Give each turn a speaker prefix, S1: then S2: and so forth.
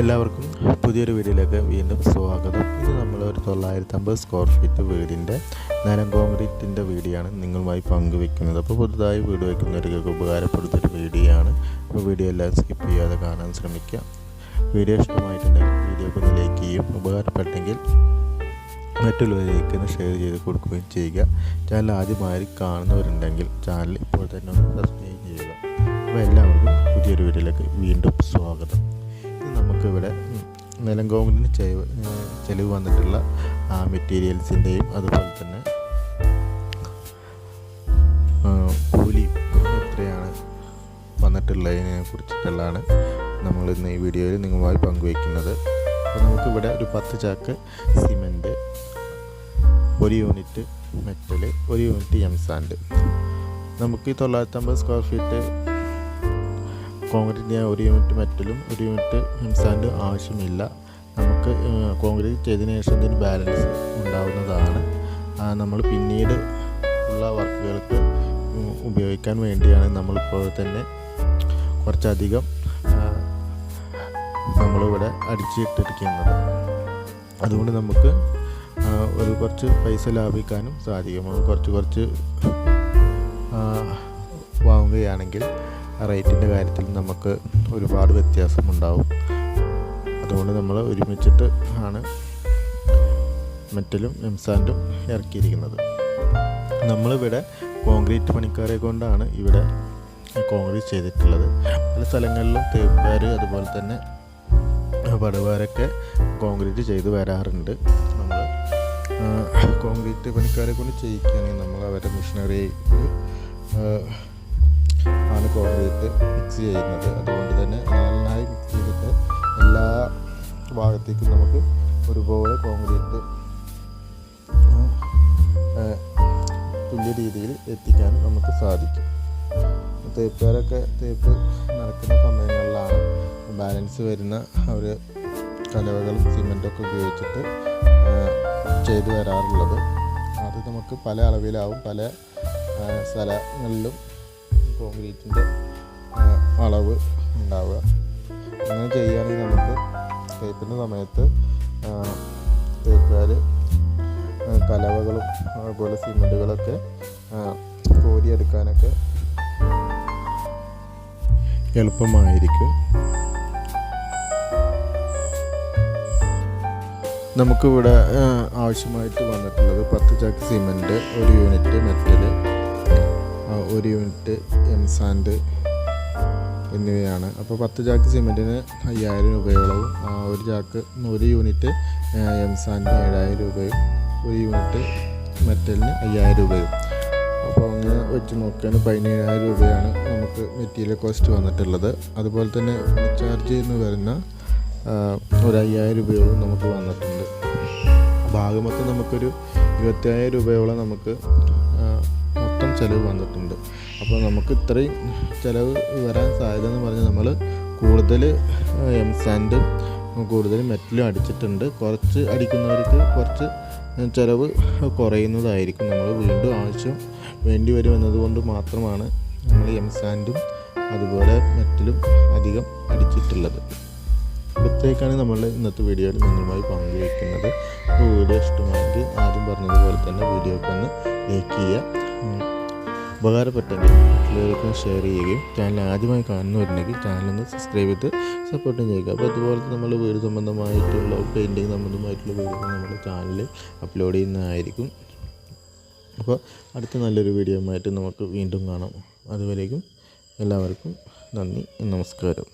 S1: എല്ലാവർക്കും പുതിയൊരു വീഡിയോയിലേക്ക് വീണ്ടും സ്വാഗതം. ഇത് നമ്മൾ ഒരു തൊള്ളായിരത്തി അമ്പത് സ്ക്വയർ ഫീറ്റ് വീടിന്റെ നിലം കോൺക്രീറ്റിന്റെ വീഡിയോ ആണ് നിങ്ങളുമായി പങ്കുവെക്കുന്നത്. അപ്പോൾ പുതുതായി വീട് വയ്ക്കുന്നവർക്ക് ഉപകാരപ്പെടുന്നൊരു വീഡിയോയാണ്. അപ്പോൾ വീഡിയോ എല്ലാം സ്കിപ്പ് ചെയ്യാതെ കാണാൻ ശ്രമിക്കുക. വീഡിയോ ഇഷ്ടമായിട്ടുണ്ടെങ്കിൽ വീഡിയോ ഒന്ന് ലൈക്ക് ചെയ്യും. ഉപകാരപ്പെട്ടെങ്കിൽ മറ്റുള്ളവരിലേക്ക് ഷെയർ ചെയ്ത് കൊടുക്കുകയും ചെയ്യുക. ചാനൽ ആദ്യമായി കാണുന്നവരുണ്ടെങ്കിൽ ചാനൽ ഇപ്പോൾ തന്നെ ഒന്ന് സബ്സ്ക്രൈബ് ചെയ്യുക. അപ്പോൾ എല്ലാവർക്കും പുതിയൊരു വീഡിയോയിലേക്ക് വീണ്ടും സ്വാഗതം. ഇത് നമുക്കിവിടെ നിലം ചെലവ് ചെലവ് വന്നിട്ടുള്ള ആ മെറ്റീരിയൽസിന്റെയും അതുപോലെ തന്നെ കൂലി എത്രയാണ് വന്നിട്ടുള്ളതിനെ കുറിച്ചിട്ടുള്ളതാണ് നമ്മൾ ഇന്ന് ഈ വീഡിയോയിൽ നിങ്ങളുമായി പങ്കുവയ്ക്കുന്നത്. അപ്പോൾ നമുക്കിവിടെ ഒരു പത്ത് ചാക്ക് സിമന്റ് ഒരു യൂണിറ്റ് മെറ്റൽ ഒരു യൂണിറ്റ് എം സാൻഡ്. നമുക്ക് ഈ തൊള്ളായിരത്തമ്പത് സ്ക്വയർ ഫീറ്റ് കോൺക്രീറ്റ് ആ ഒരു യൂണിറ്റ് മെറ്റലും ഒരു യൂണിറ്റ് ഹിംസാന്റെ ആവശ്യമില്ല. നമുക്ക് കോൺക്രീറ്റ് ചെയ്തതിന് ശേഷം ഇതിന് ബാലൻസ് ഉണ്ടാവുന്നതാണ്. നമ്മൾ പിന്നീട് ഉള്ള വർക്കുകൾക്ക് ഉപയോഗിക്കാൻ വേണ്ടിയാണ് നമ്മളിപ്പോൾ തന്നെ കുറച്ചധികം നമ്മളിവിടെ അടിച്ചിട്ടിരിക്കുന്നത്. അതുകൊണ്ട് നമുക്ക് ഒരു കുറച്ച് പൈസ ലാഭിക്കാനും സാധിക്കും. കുറച്ച് കുറച്ച് വാങ്ങുകയാണെങ്കിൽ റേറ്റിന്റെ കാര്യത്തിൽ നമുക്ക് ഒരുപാട് വ്യത്യാസമുണ്ടാവും. അതുകൊണ്ട് നമ്മൾ ഒരുമിച്ചിട്ട് ആണ് മെറ്റലും എംസാൻഡും ഇറക്കിയിരിക്കുന്നത്. നമ്മളിവിടെ കോൺക്രീറ്റ് പണിക്കാരെ കൊണ്ടാണ് ഇവിടെ കോൺക്രീറ്റ് ചെയ്തിട്ടുള്ളത്. പല സ്ഥലങ്ങളിലും തേപ്പുകാർ അതുപോലെ തന്നെ പടുവാരൊക്കെ കോൺക്രീറ്റ് ചെയ്ത് വരാറുണ്ട്. നമ്മൾ കോൺക്രീറ്റ് പണിക്കാരെ കൊണ്ട് ചെയ്യിക്കുകയാണെങ്കിൽ നമ്മൾ അവരുടെ മെഷീനറി ആണ് കോൺക്രീറ്റ് മിക്സ് ചെയ്യുന്നത്. അതുകൊണ്ട് തന്നെ നന്നായി മിക്സ് ചെയ്തിട്ട് എല്ലാ ഭാഗത്തേക്കും നമുക്ക് ഒരുപോലെ കോൺക്രീറ്റ് തുല്യ രീതിയിൽ എത്തിക്കാൻ നമുക്ക് സാധിക്കും. തേപ്പുകാരൊക്കെ തേപ്പ് നടക്കുന്ന സമയങ്ങളിലാണ് ബാലൻസ് വരുന്ന അവർ കലവകളും സിമെന്റൊക്കെ ഉപയോഗിച്ചിട്ട് ചെയ്തു വരാറുള്ളത്. അത് നമുക്ക് പല അളവിലാവും പല സ്ഥലങ്ങളിലും കോൺക്രീറ്റിന്റെ അളവ് ഉണ്ടാവുക. അങ്ങനെ ചെയ്യുകയാണെങ്കിൽ നമുക്ക് തേപ്പിന്റെ സമയത്ത് തേപ്പുകാർ കലവകളും അതുപോലെ സിമെന്റുകളൊക്കെ കോരിയെടുക്കാനൊക്കെ എളുപ്പമായിരിക്കും. നമുക്കിവിടെ ആവശ്യമായിട്ട് വന്നിട്ടുള്ളത് പത്ത് ചാക്ക് സിമെന്റ് ഒരു യൂണിറ്റ് മെറ്റൽ ഒരു യൂണിറ്റ് എം സാൻഡ് എന്നിവയാണ്. അപ്പോൾ പത്ത് ചാക്ക് സിമെന്റിന് അയ്യായിരം രൂപയോളവും ഒരു ചാക്ക് ഒരു യൂണിറ്റ് എം സാൻഡ് ഏഴായിരം രൂപയും ഒരു യൂണിറ്റ് മെറ്റലിന് അയ്യായിരം രൂപയും. അപ്പോൾ അങ്ങനെ വെച്ച് നോക്കുകയാണ് പതിനേഴായിരം രൂപയാണ് നമുക്ക് മെറ്റീരിയൽ കോസ്റ്റ് വന്നിട്ടുള്ളത്. അതുപോലെ തന്നെ ചാർജ് എന്ന് വരുന്ന ഒരു അയ്യായിരം രൂപയോളം നമുക്ക് വന്നിട്ടുണ്ട്. ഭാഗം മൊത്തം നമുക്കൊരു ഇരുപത്തിയായിരം രൂപയോളം നമുക്ക് ചിലവ് വന്നിട്ടുണ്ട്. അപ്പോൾ നമുക്ക് ഇത്രയും ചിലവ് വരാൻ സാധ്യത എന്ന് പറഞ്ഞാൽ നമ്മൾ കൂടുതൽ എം സാൻഡും കൂടുതൽ മെറ്റലും അടിച്ചിട്ടുണ്ട്. കുറച്ച് അടിക്കുന്നവർക്ക് കുറച്ച് ചിലവ് കുറയുന്നതായിരിക്കും നമ്മൾ വീണ്ടും ആവശ്യം വേണ്ടി വരും എന്നതുകൊണ്ട് മാത്രമാണ് നമ്മൾ എം സാൻഡും അതുപോലെ മെറ്റലും അധികം അടിച്ചിട്ടുള്ളത്. ഇത്രയൊക്കെയാണ് നമ്മൾ ഇന്നത്തെ വീഡിയോയിൽ നിങ്ങളുമായി പങ്കുവയ്ക്കുന്നത്. അപ്പോൾ വീഡിയോ ഇഷ്ടമായെങ്കിൽ ആദ്യം പറഞ്ഞതുപോലെ തന്നെ വീഡിയോ ഒക്കെ ഒന്ന് ലൈക്ക് ചെയ്യുക. ഉപകാരപ്പെട്ടെങ്കിൽ മറ്റുള്ളവർക്കും ഷെയർ ചെയ്യുകയും ചാനൽ ആദ്യമായി കാണുന്നവരുണ്ടെങ്കിൽ ചാനലൊന്ന് സബ്സ്ക്രൈബ് ചെയ്ത് സപ്പോർട്ടും ചെയ്യുക. അപ്പോൾ അതുപോലെ നമ്മൾ വീട് സംബന്ധമായിട്ടുള്ള പെയിന്റിങ് സംബന്ധമായിട്ടുള്ള വീഡിയോ നമ്മൾ ചാനലിൽ അപ്ലോഡ് ചെയ്യുന്നതായിരിക്കും. അപ്പോൾ അടുത്ത നല്ലൊരു വീഡിയോ ആയിട്ട് നമുക്ക് വീണ്ടും കാണാം. അതുവരേക്കും എല്ലാവർക്കും നന്ദി നമസ്കാരം.